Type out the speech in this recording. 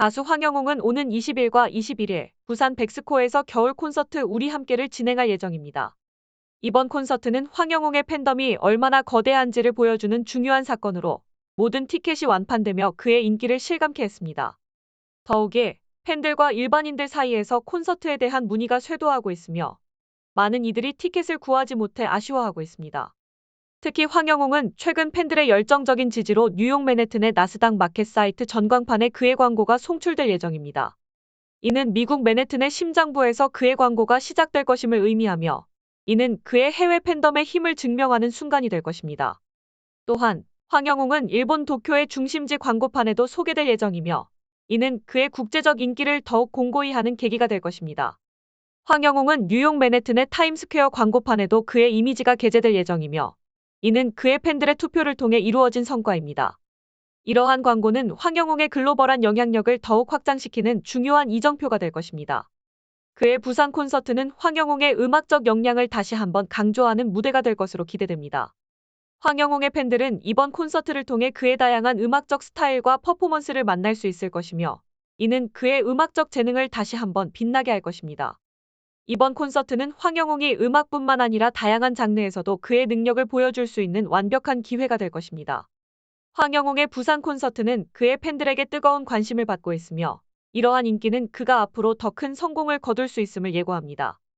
가수 황영웅은 오는 20일과 21일 부산 백스코에서 겨울 콘서트 우리 함께를 진행할 예정입니다. 이번 콘서트는 황영웅의 팬덤이 얼마나 거대한지를 보여주는 중요한 사건으로 모든 티켓이 완판되며 그의 인기를 실감케 했습니다. 더욱이 팬들과 일반인들 사이에서 콘서트에 대한 문의가 쇄도하고 있으며 많은 이들이 티켓을 구하지 못해 아쉬워하고 있습니다. 특히 황영웅은 최근 팬들의 열정적인 지지로 뉴욕 맨해튼의 나스닥 마켓 사이트 전광판에 그의 광고가 송출될 예정입니다. 이는 미국 맨해튼의 심장부에서 그의 광고가 시작될 것임을 의미하며 이는 그의 해외 팬덤의 힘을 증명하는 순간이 될 것입니다. 또한 황영웅은 일본 도쿄의 중심지 광고판에도 소개될 예정이며 이는 그의 국제적 인기를 더욱 공고히 하는 계기가 될 것입니다. 황영웅은 뉴욕 맨해튼의 타임스퀘어 광고판에도 그의 이미지가 게재될 예정이며 이는 그의 팬들의 투표를 통해 이루어진 성과입니다. 이러한 광고는 황영웅의 글로벌한 영향력을 더욱 확장시키는 중요한 이정표가 될 것입니다. 그의 부산 콘서트는 황영웅의 음악적 역량을 다시 한번 강조하는 무대가 될 것으로 기대됩니다. 황영웅의 팬들은 이번 콘서트를 통해 그의 다양한 음악적 스타일과 퍼포먼스를 만날 수 있을 것이며 이는 그의 음악적 재능을 다시 한번 빛나게 할 것입니다. 이번 콘서트는 황영웅이 음악뿐만 아니라 다양한 장르에서도 그의 능력을 보여줄 수 있는 완벽한 기회가 될 것입니다. 황영웅의 부산 콘서트는 그의 팬들에게 뜨거운 관심을 받고 있으며 이러한 인기는 그가 앞으로 더 큰 성공을 거둘 수 있음을 예고합니다.